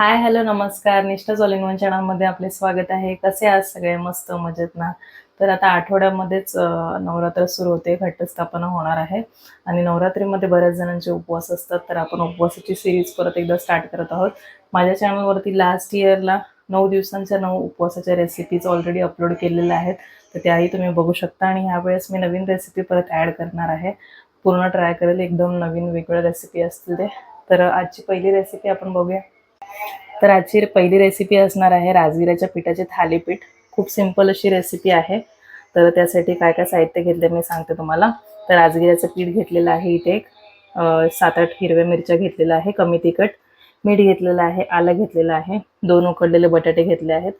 Hi hello नमस्कार. निष्ठा soling चॅनलमध्ये आपले स्वागत आहे. कसे आहात सगळे? मस्त मजेत ना? तर आता आठवड्यामध्येच नवरात्र सुरू होते. घटस्थापना होणार आहे. आणि नवरात्रीमध्ये बऱ्याच जणांचे उपवास असतात. तर आपण उपवासाची सिरीज परत एकदा स्टार्ट करत आहोत. माझ्या चॅनलवरती लास्ट इयरला नऊ दिवसांच्या नऊ उपवासाच्या रेसिपीज ऑलरेडी अपलोड केलेल्या आहेत. तर त्याही तुम्ही बघू शकता. आणि ह्यावेळेस मी नवीन रेसिपी परत ॲड करणार आहे. पूर्ण ट्राय करेल. एकदम नवीन वेगळ्या रेसिपी असतील ते. तर आजची पहिली रेसिपी आपण बघूया. तर आजची पहिली रेसिपी असणार आहे राजगिराच्या पिठाचे थालीपीठ. खूप सिंपल अशी रेसिपी आहे. तर त्यासाठी काय काय साहित्य घेतले मी सांगते तुम्हाला. तर राजगिऱ्याचं पीठ घेतलेलं आहे इथे एक. सात आठ हिरव्या मिरच्या घेतलेल्या आहे कमी तिखट. मीठ घेतलेलं आहे आलं घेतलेलं आहे दोन उकडलेले बटाटे घेतले आहेत.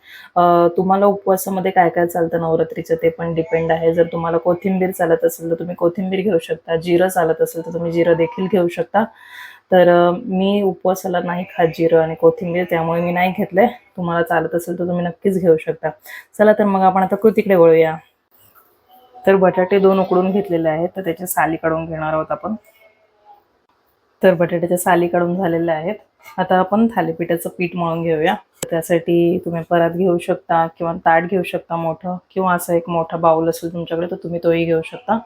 तुम्हाला उपवासामध्ये काय काय चालतं नवरात्रीचं ते पण डिपेंड आहे. जर तुम्हाला कोथिंबीर चालत असेल तर तुम्ही कोथिंबीर घेऊ शकता जिरं चालत असेल तर तुम्ही जिरं देखील घेऊ शकता. तर मी उपवासाला नाही खात जिरं आणि कोथिंबीर त्यामुळे मी नाही घेतलंय. तुम्हाला चालत असेल तर तुम्ही नक्कीच घेऊ शकता. चला तर मग आपण आता कृतीकडे वळूया. तर बटाटे दोन उकडून घेतलेले आहेत तर त्याच्या साली काढून घेणार आहोत आपण. तर बटाट्याच्या साली काढून झालेल्या आहेत. आता आपण थालीपीठाचं पीठ मळून घेऊया. त्यासाठी तुम्ही परात घेऊ शकता किंवा ताट घेऊ शकता मोठं किंवा असं एक मोठा बाऊल असेल तुमच्याकडे तर तुम्ही तोही घेऊ शकता.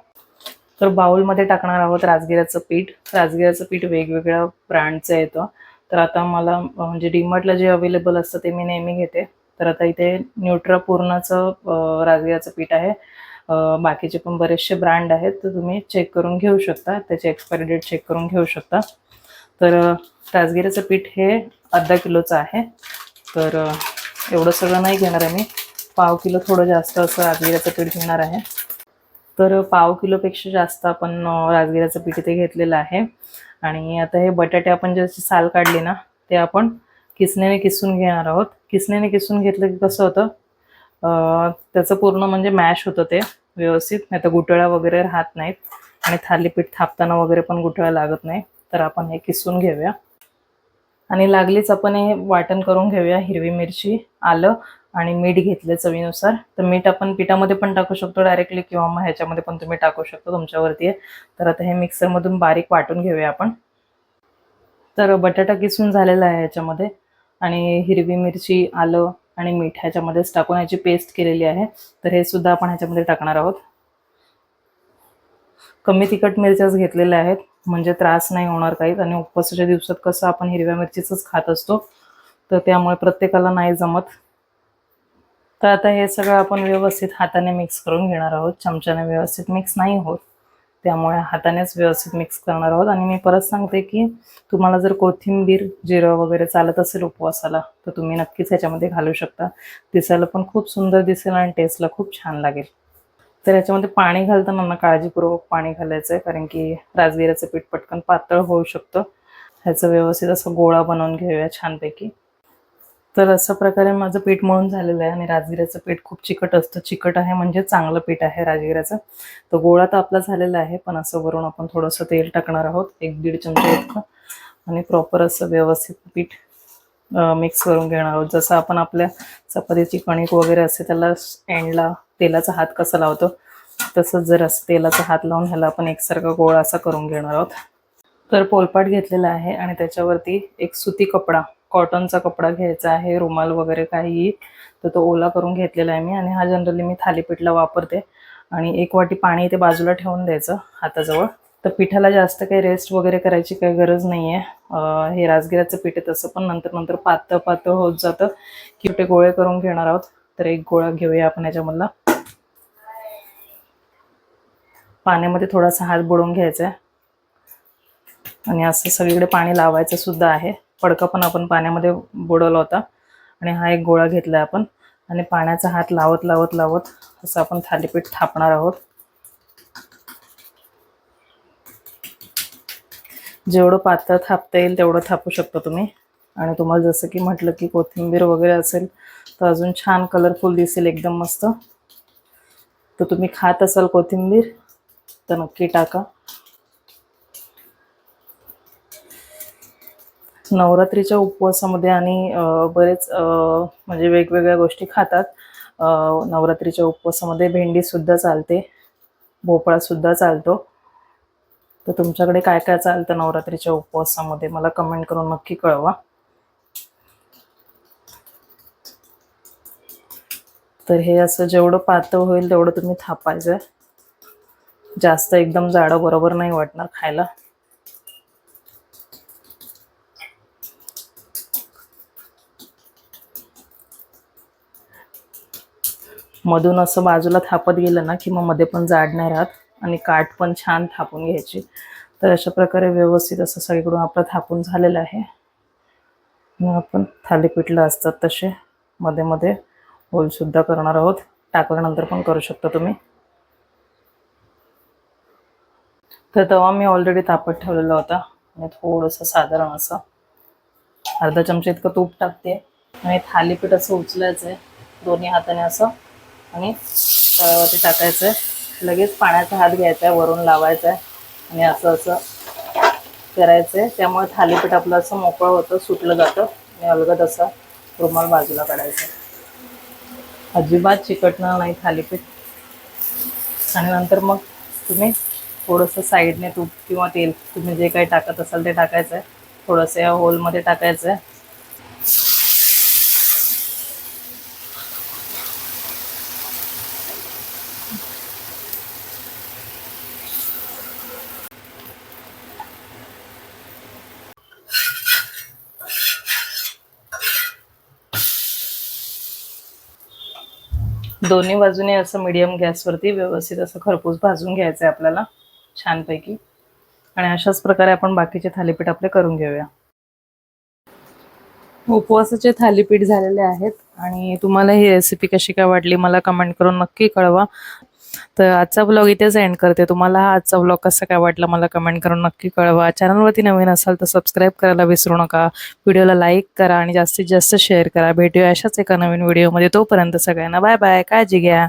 तर बाउलमध्ये टाकणार आहोत राजगिऱ्याचं पीठ. राजगिऱ्याचं पीठ वेगवेगळ्या ब्रँडचं येतं तर आता मला म्हणजे डीमार्टला जे अवेलेबल असतं ते मी नेहमी घेते. तर आता इथे न्यूट्रा पूर्णाचं राजगिऱ्याचं पीठ आहे. बाकीचे पण बरेचसे ब्रँड आहेत तर तुम्ही चेक करून घेऊ शकता. त्याची एक्सपायरी डेट चेक करून घेऊ शकता. तर ताजगिऱ्याचं राजगिऱ्याचं पीठ हे अर्धा किलोचं आहे. तर एवढं सगळं नाही घेणार आहे मी. पाव किलो थोडं जास्त असं राजगिऱ्याचं पीठ घेणार आहे. तर पाव किलोपेक्षा जास्त आपण राजगिऱ्याचं पीठ इथे घेतलेलं आहे. आणि आता हे बटाटे आपण जे साल काढली ना ते आपण किसनेने किसून घेणार आहोत. किसनेने किसून घेतलं की कसं होतं? त्याचं पूर्ण म्हणजे मॅश होतं ते व्यवस्थित. नाही तर गुटळ्या वगैरे राहत नाहीत. आणि थालीपीठ थापताना वगैरे पण गुटळ्या लागत नाही. तर आपण हे किसून घेऊया. आणि लागलीच आपण हे वाटण करून घेऊया हिरवी मिरची आलं आणि मीठ घेतले चवीनुसार. तर मीठ आपण पिठामध्ये पण टाकू शकतो डायरेक्टली किंवा मग ह्याच्यामध्ये पण तुम्ही टाकू शकता तुमच्यावरती आहे. तर आता हे मिक्सरमधून बारीक वाटून घेऊया आपण. तर बटाटा किसून झालेला आहे ह्याच्यामध्ये. आणि हिरवी मिरची आलं आणि मीठ ह्याच्यामध्येच टाकून ह्याची पेस्ट केलेली आहे. तर हे सुद्धा आपण ह्याच्यामध्ये टाकणार आहोत. कमी तिखट मिरच्याच घेतलेल्या आहेत. म्हणजे त्रास नाही होणार काहीच. आणि उपवासाच्या दिवसात कसं आपण हिरव्या मिरचीचंच खात असतो. तर त्यामुळे प्रत्येकाला नाही जमत. तर आता हे सगळं आपण व्यवस्थित हाताने मिक्स करून घेणार आहोत. चमच्याने व्यवस्थित मिक्स नाही होत. त्यामुळे हातानेच व्यवस्थित मिक्स करणार आहोत. आणि मी परत सांगते की तुम्हाला जर कोथिंबीर जिरं वगैरे चालत असेल उपवासाला तर तुम्ही नक्कीच ह्याच्यामध्ये घालू शकता. दिसायला पण खूप सुंदर दिसेल आणि टेस्टला खूप छान लागेल. तर याच्यामध्ये पाणी घालताना ना काळजीपूर्वक पाणी घालायचं आहे कारण की राजगिऱ्याचं पीठ पटकन पातळ होऊ शकतं. ह्याचं व्यवस्थित असं गोळा बनवून घेऊया छानपैकी. तर अशा प्रकारे माझं पीठ मळून झालेलं आहे आणि राजगिऱ्याचं पीठ खूप चिकट असतं. चिकट आहे म्हणजे चांगलं पीठ आहे राजगिऱ्याचं. तर गोळा तर आपला झालेला आहे पण असं वरून आपण थोडंसं तेल टाकणार आहोत एक दीड चमचा इतकं. आणि प्रॉपर असं व्यवस्थित पीठ मिक्स करून घेणार आहोत. जसं आपण आपल्या चपातीची कणिक वगैरे असते त्याला एंडला तेलाचा हात कसा लावतो तसंच जर असं तेलाचा हात लावून ह्याला आपण एकसारखा गोळा असा करून घेणार आहोत. तर पोलपाट घेतलेला आहे आणि त्याच्यावरती एक सुती कपडा कॉटनचा कपडा घ्यायचा आहे रुमाल वगैरे काही. तर तो ओला करून घेतलेला आहे मी आणि हा जनरली मी थालीपीठला वापरते. आणि एक वाटी पाणी ते बाजूला ठेवून द्यायचं हाताजवळ. तर पिठाला जास्त काही रेस्ट वगैरे करायची काही गरज नाही आहे हे राजगिराचं पीठ आहे तसं पण नंतर नंतर पातळ पातळ होत जातं. की ते गोळे करून घेणार आहोत. तर एक गोळा घेऊया आपण याच्यामधला. पाण्यामध्ये थोडासा हात बुडवून घ्यायचा आहे. आणि असं सगळीकडे पाणी लावायचं सुद्धा आहे. पडका पण आपण पाण्यामध्ये बुडवला होता. आणि हा एक गोळा घेतला आपण. आणि पाण्याचा हात लावत लावत लावत असं आपण थालीपीठ थापणार आहोत. जेवढं पातळ थापता येईल तेवढं थापू शकता तुम्ही. आणि तुम्हाला जसं की म्हटलं की कोथिंबीर वगैरे असेल तर अजून छान कलरफुल दिसेल एकदम मस्त. तर तुम्ही खात असाल कोथिंबीर तर नक्की टाका. नवरात्रीच्या उपवासामध्ये आणि बरेच म्हणजे वेगवेगळ्या गोष्टी खातात. नवरात्रीच्या उपवासामध्ये भेंडीसुद्धा चालते. भोपळासुद्धा चालतो. तर तुमच्याकडे काय काय चालतं नवरात्रीच्या उपवासामध्ये? मला कमेंट करून नक्की कळवा. तर हे असं जेवढं पातळ होईल तेवढं तुम्ही थापायचं. जास्त एकदम जाडं बरोबर नाही वाटणार खायला. मधून असं बाजूला थापत गेलं ना की मग मध्ये पण जाड नाही राहत आणि काठ पण छान थापून घ्यायची. तर अशा प्रकारे व्यवस्थित असं सगळीकडून आपलं थापून झालेलं आहे. मग आपण थालीपीठला असतात तसे. मध्ये मध्ये होलसुद्धा करणार आहोत. टाकल्यानंतर पण करू शकता तुम्ही. तर तवा मी ऑलरेडी तापत ठेवलेला होता. आणि थोडंसं साधारण असं. अर्धा चमचा इतकं तूप टाकते. आणि थालीपीठ असं उचलायचं आहे दोन्ही हाताने असं. आणि तव्यावरती टाकायचं. लगेच पाण्याचा हात घ्यायचा आहे वरून लावायचा आहे आणि असं असं करायचं. आहे त्यामुळे थालीपीठ आपलं असं मोकळं होतं सुटलं जातं. आणि अलगद असं रुमाल बाजूला काढायचं. अजिबात चिकटणार नाही थालीपीठ. आणि नंतर मग तुम्ही थोडंसं साईडने तूप किंवा तेल तुम्ही जे काही टाकत असाल ते टाकायचं. आहे थोडंसं या होलमध्ये टाकायचं. आहे दोन्ही बाजूने असं मीडियम गॅसवरती व्यवस्थित असं खरपूस भाजून घ्यायचं आहे आपल्याला छानपैकी. आणि अशाच प्रकारे आपण बाकीचे थालीपीठ आपले करून घेऊया. उपवासाचे थालीपीठ झालेले आहेत आणि तुम्हाला ही रेसिपी कशी काय वाटली मला कमेंट करून नक्की कळवा. तर आजचा ब्लॉग इथेच एंड करते. तुम्हाला हा आजचा ब्लॉग कसा काय वाटला मला कमेंट करून नक्की कळवा. चॅनलवरती नवीन असाल तर सबस्क्राईब करायला विसरू नका. व्हिडिओला लाईक करा आणि जास्तीत जास्त शेअर करा. भेटूया अशाच एका नवीन व्हिडिओमध्ये तोपर्यंत सगळ्यांना बाय बाय काळजी घ्या.